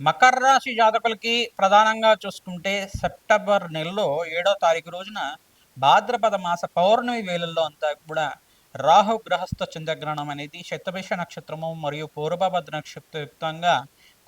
మకర రాశి జాతకులకి ప్రధానంగా చూసుకుంటే సెప్టెంబర్ నెలలో ఏడో తారీఖు రోజున భాద్రపద మాస పౌర్ణమి వేళల్లో అంతా కూడా రాహు గ్రహస్థ చంద్రగ్రహణం అనేది శతభిష నక్షత్రము మరియు పూర్వభద్ర నక్షత్రయుక్తంగా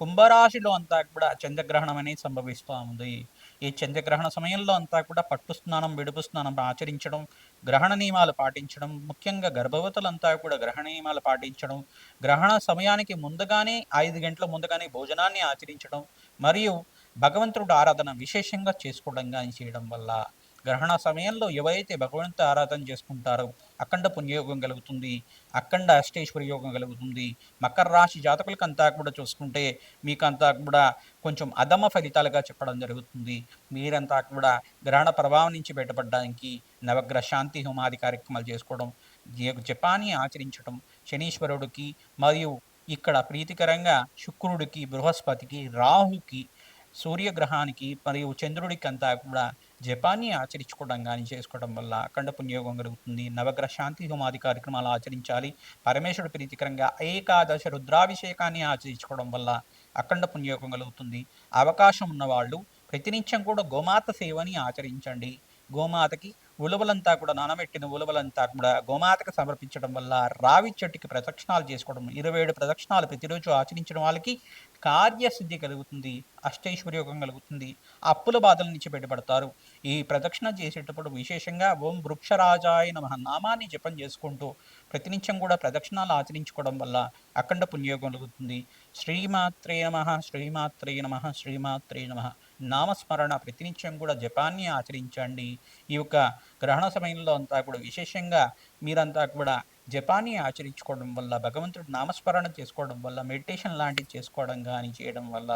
కుంభరాశిలో అంతా కూడా చంద్రగ్రహణం అనేది సంభవిస్తూ ఉంది. ఈ చంద్రగ్రహణ సమయంలో అంతా కూడా పట్టు స్నానం విడుపు స్నానం ఆచరించడం గ్రహణ నియమాలు పాటించడం ముఖ్యంగా గర్భవతులంతా కూడా గ్రహణ నియమాలు పాటించడం గ్రహణ సమయానికి ముందుగానే ఐదు గంటల ముందుగానే భోజనాన్ని ఆచరించడం మరియు భగవంతుడు ఆరాధన విశేషంగా చేసుకోవడం కానీ చేయడం వల్ల గ్రహణ సమయంలో ఎవరైతే భగవంతు ఆరాధన చేసుకుంటారో అఖండ పుణ్యయోగం కలుగుతుంది అఖండ అష్టేశ్వర యోగం కలుగుతుంది మకర రాశి జాతకులకంతా కూడా చూసుకుంటే మీకంతా కూడా కొంచెం అధమ ఫలితాలుగా చెప్పడం జరుగుతుంది. మీరంతా కూడా గ్రహణ ప్రభావం నుంచి బయటపడడానికి నవగ్రహ శాంతి హోమాది కార్యక్రమాలు చేసుకోవడం జ- జపాన్ని ఆచరించడం శనీశ్వరుడికి మరియు ఇక్కడ ప్రీతికరంగా శుక్రుడికి బృహస్పతికి రాహుకి సూర్యగ్రహానికి మరియు చంద్రుడికి అంతా కూడా జపాన్ని ఆచరించుకోవడం కానీ చేసుకోవడం వల్ల అఖండ పుణ్యోగం కలుగుతుంది. నవగ్రహ శాంతి హోమాది కార్యక్రమాలు ఆచరించాలి. పరమేశ్వరుడు ప్రీతికరంగా ఏకాదశ రుద్రాభిషేకాన్ని ఆచరించుకోవడం వల్ల అఖండ పుణ్యోగం కలుగుతుంది. అవకాశం ఉన్నవాళ్ళు ప్రతినిత్యం కూడా గోమాత సేవని ఆచరించండి. గోమాతకి ఉలవలంతా కూడా నానబెట్టిన ఉలవలంతా కూడా గోమాతకు సమర్పించడం వల్ల రావి చెట్టుకి ప్రదక్షిణాలు చేసుకోవడం ఇరవై ఏడు ప్రదక్షిణాలు ప్రతిరోజు ఆచరించడం వాళ్ళకి కార్యసిద్ధి కలుగుతుంది అష్టైశ్వర్యోగం కలుగుతుంది అప్పుల బాధల నుంచి బయటపడతారు. ఈ ప్రదక్షిణ చేసేటప్పుడు విశేషంగా ఓం వృక్షరాజాయ నమ నామాన్ని జపం చేసుకుంటూ ప్రతినిత్యం కూడా ప్రదక్షిణాలు ఆచరించుకోవడం వల్ల అఖండ పుణ్యోగం కలుగుతుంది. శ్రీమాత్రే నమ శ్రీమాత్రే నమ శ్రీమాత్రే నమ. నామస్మరణ ప్రతినిత్యం కూడా జపాన్ని ఆచరించండి. ఈ యొక్క గ్రహణ సమయంలో అంతా కూడా విశేషంగా మీరంతా కూడా జపాన్ని ఆచరించుకోవడం వల్ల భగవంతుడు నామస్మరణ చేసుకోవడం వల్ల మెడిటేషన్ లాంటివి చేసుకోవడం కానీ చేయడం వల్ల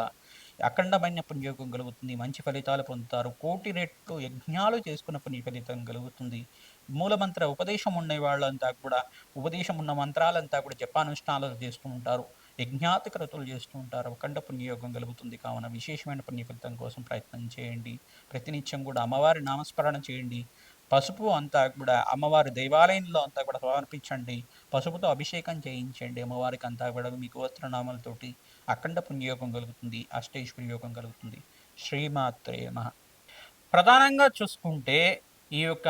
అఖండమైన పుణ్యోగం కలుగుతుంది మంచి ఫలితాలు పొందుతారు. కోటి రెట్లు యజ్ఞాలు చేసుకున్న పుణ్య ఫలితం కలుగుతుంది. మూలమంత్ర ఉపదేశం ఉండే వాళ్ళంతా కూడా ఉపదేశం ఉన్న మంత్రాలంతా కూడా జపానుష్ఠానాలు చేస్తూ ఉంటారు. యజ్ఞాతికరతులు చేస్తూ ఉంటారు. అఖండ పుణ్యయోగం కలుగుతుంది. కావున విశేషమైన పుణ్యఫలితం కోసం ప్రయత్నం చేయండి. ప్రతినిత్యం కూడా అమ్మవారి నామస్మరణ చేయండి. పసుపు అంతా కూడా అమ్మవారి దేవాలయంలో అంతా కూడా సమర్పించండి. పసుపుతో అభిషేకం చేయించండి. అమ్మవారికి అంతా కూడా మీకు వస్త్రనామాలతోటి అఖండ పుణ్యయోగం కలుగుతుంది. అష్టైశ్వర్య యోగం కలుగుతుంది. శ్రీమాత్రే నమః. ప్రధానంగా చూసుకుంటే ఈ యొక్క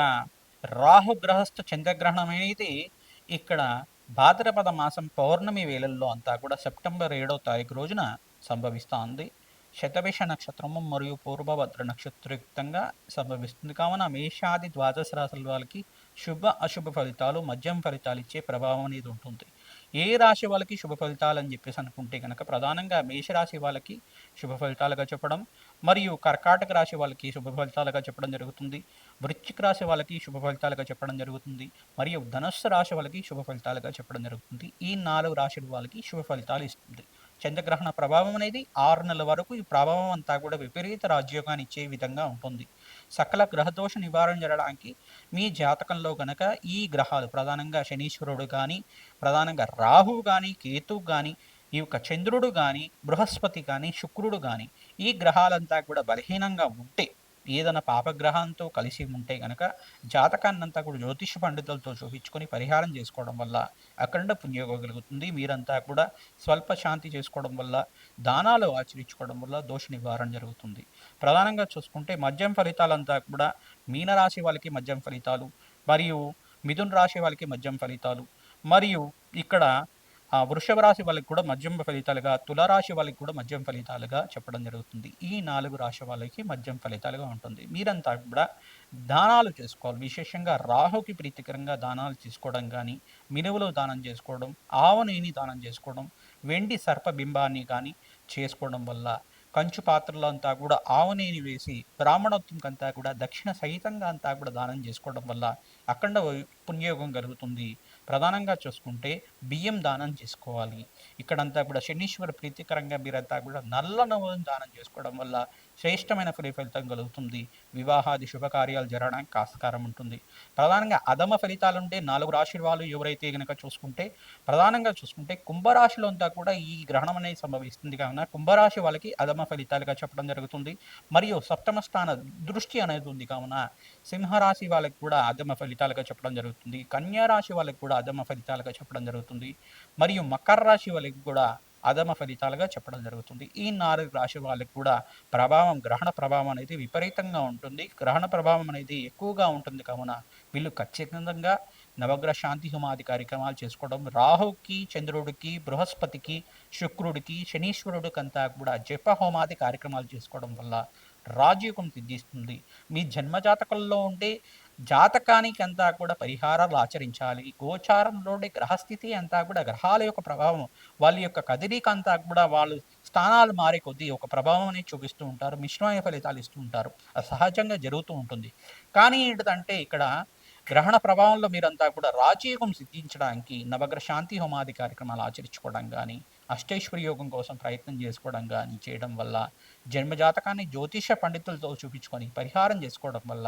రాహు గ్రహస్థ చంద్రగ్రహణం అనేది ఇక్కడ భాద్రపద మాసం పౌర్ణమి వేళల్లో అంతా కూడా సెప్టెంబర్ ఏడో తారీఖు రోజున సంభవిస్తోంది. శతభిష నక్షత్రము మరియు పూర్వభద్ర నక్షత్రయుక్తంగా సంభవిస్తుంది. కావున మేషాది ద్వాదశ రాశుల వాళ్ళకి శుభ అశుభ ఫలితాలు మద్యం ఫలితాలు ఇచ్చే ప్రభావం అనేది ఉంటుంది. ఏ రాశి వాళ్ళకి శుభ ఫలితాలు అని చెప్పేసి అనుకుంటే కనుక ప్రధానంగా మేషరాశి వాళ్ళకి శుభ ఫలితాలుగా చెప్పడం మరియు కర్కాటక రాశి వాళ్ళకి శుభ ఫలితాలుగా చెప్పడం జరుగుతుంది. వృశ్చిక రాశి వాళ్ళకి శుభ ఫలితాలుగా చెప్పడం జరుగుతుంది. మరియు ధనుస్సు రాశి వాళ్ళకి శుభ ఫలితాలుగా చెప్పడం జరుగుతుంది. ఈ నాలుగు రాశుల వాళ్ళకి శుభ ఫలితాలు ఇస్తుంది. చంద్రగ్రహణ ప్రభావం అనేది ఆరు నెలల వరకు ఈ ప్రభావం అంతా కూడా విపరీత రాజ్యోగాన్ని ఇచ్చే విధంగా ఉంటుంది. సకల గ్రహదోష నివారణ జరగడానికి మీ జాతకంలో గనక ఈ గ్రహాలు ప్రధానంగా శనీశ్వరుడు కానీ ప్రధానంగా రాహువు కానీ కేతువు కానీ ఈ యొక్క చంద్రుడు కానీ బృహస్పతి కానీ శుక్రుడు కానీ ఈ గ్రహాలంతా కూడా బలహీనంగా ఉంటే ఏదైనా పాపగ్రహంతో కలిసి ఉంటే కనుక జాతకాన్నంతా కూడా జ్యోతిష పండితులతో చూపించుకొని పరిహారం చేసుకోవడం వల్ల అఖండ పుణ్యోగం కలుగుతుంది. మీరంతా కూడా స్వల్ప శాంతి చేసుకోవడం వల్ల దానాలు ఆచరించుకోవడం వల్ల దోష నివారణ జరుగుతుంది. ప్రధానంగా చూసుకుంటే మద్యం ఫలితాలంతా కూడా మీనరాశి వాళ్ళకి మద్యం ఫలితాలు మరియు మిథున్ రాశి వాళ్ళకి మద్యం ఫలితాలు మరియు ఇక్కడ వృషభ రాశి వాళ్ళకి కూడా మద్యం ఫలితాలుగా తులరాశి వాళ్ళకి కూడా మద్యం ఫలితాలుగా చెప్పడం జరుగుతుంది. ఈ నాలుగు రాశి వాళ్ళకి మద్యం ఫలితాలుగా ఉంటుంది. మీరంతా కూడా దానాలు చేసుకోవాలి. విశేషంగా రాహుకి ప్రీతికరంగా దానాలు తీసుకోవడం కానీ మినువులు దానం చేసుకోవడం ఆవనేని దానం చేసుకోవడం వెండి సర్పబింబాన్ని కానీ చేసుకోవడం వల్ల కంచు పాత్రలో అంతా కూడా ఆవనేని వేసి బ్రాహ్మణోత్వం అంతా కూడా దక్షిణ సహితంగా అంతా కూడా దానం చేసుకోవడం వల్ల అఖండ పుణ్యయోగం కలుగుతుంది. ప్రధానంగా చూసుకుంటే బియ్యం దానం చేసుకోవాలి. ఇక్కడంతా కూడా శనీశ్వర ప్రీతికరంగా మీరంతా కూడా నల్ల నవ్వులను దానం చేసుకోవడం వల్ల శ్రేష్టమైన ఫలితం కలుగుతుంది. వివాహాది శుభకార్యాలు జరగడానికి ఆస్కారం ఉంటుంది. ప్రధానంగా అధమ ఫలితాలు ఉంటే నాలుగు రాశి వాళ్ళు ఎవరైతే గనక చూసుకుంటే ప్రధానంగా చూసుకుంటే కుంభరాశిలో అంతా కూడా ఈ గ్రహణం అనేది సంభవిస్తుంది కావున కుంభరాశి వాళ్ళకి అధమ ఫలితాలుగా చెప్పడం జరుగుతుంది. మరియు సప్తమ స్థాన దృష్టి అనేది ఉంది కావున సింహరాశి వాళ్ళకి కూడా అధమ ఫలితాలుగా చెప్పడం జరుగుతుంది. కన్యా రాశి వాళ్ళకి కూడా అధమ ఫలితాలుగా చెప్పడం జరుగుతుంది. మరియు మకర రాశి వాళ్ళకి కూడా అధమ ఫలితాలుగా చెప్పడం జరుగుతుంది. ఈ నాలుగు రాశి వాళ్ళకి కూడా ప్రభావం గ్రహణ ప్రభావం అనేది విపరీతంగా ఉంటుంది. గ్రహణ ప్రభావం అనేది ఎక్కువగా ఉంటుంది. కావున వీళ్ళు ఖచ్చితంగా నవగ్రహ శాంతి హోమాది కార్యక్రమాలు చేసుకోవడం రాహుకి చంద్రుడికి బృహస్పతికి శుక్రుడికి శనీశ్వరుడికి అంతా కూడా జప హోమాది కార్యక్రమాలు చేసుకోవడం వల్ల రాజయోగం సిద్ధిస్తుంది. మీ జన్మజాతకంలో ఉండే జాతకానికి అంతా కూడా పరిహారాలు ఆచరించాలి. గోచారంలోని గ్రహస్థితి అంతా కూడా గ్రహాల యొక్క ప్రభావం వాళ్ళ యొక్క కదలిక అంతా కూడా వాళ్ళు స్థానాలు మారే కొద్దీ ఒక ప్రభావం అనేది చూపిస్తూ ఉంటారు మిశ్రమైన ఫలితాలు ఇస్తూ ఉంటారు. అది సహజంగా జరుగుతూ ఉంటుంది. కానీ ఏంటంటే ఇక్కడ గ్రహణ ప్రభావంలో మీరంతా కూడా రాజయోగం సిద్ధించడానికి నవగ్రహ శాంతి హోమాది కార్యక్రమాలు ఆచరించుకోవడం కానీ అష్టేశ్వరి యోగం కోసం ప్రయత్నం చేసుకోవడం కానీ చేయడం వల్ల జన్మజాతకాన్ని జ్యోతిష పండితులతో చూపించుకొని పరిహారం చేసుకోవడం వల్ల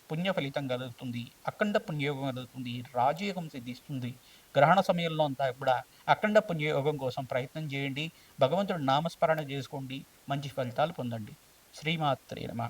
పుణ్య ఫలితం కలుగుతుంది అఖండ పుణ్యయోగం కలుగుతుంది రాజయోగం సిద్ధిస్తుంది. గ్రహణ సమయంలో అంతా కూడా అఖండ పుణ్యయోగం కోసం ప్రయత్నం చేయండి. భగవంతుడు నామస్మరణ చేసుకోండి. మంచి ఫలితాలు పొందండి. శ్రీమాత్రే నమ.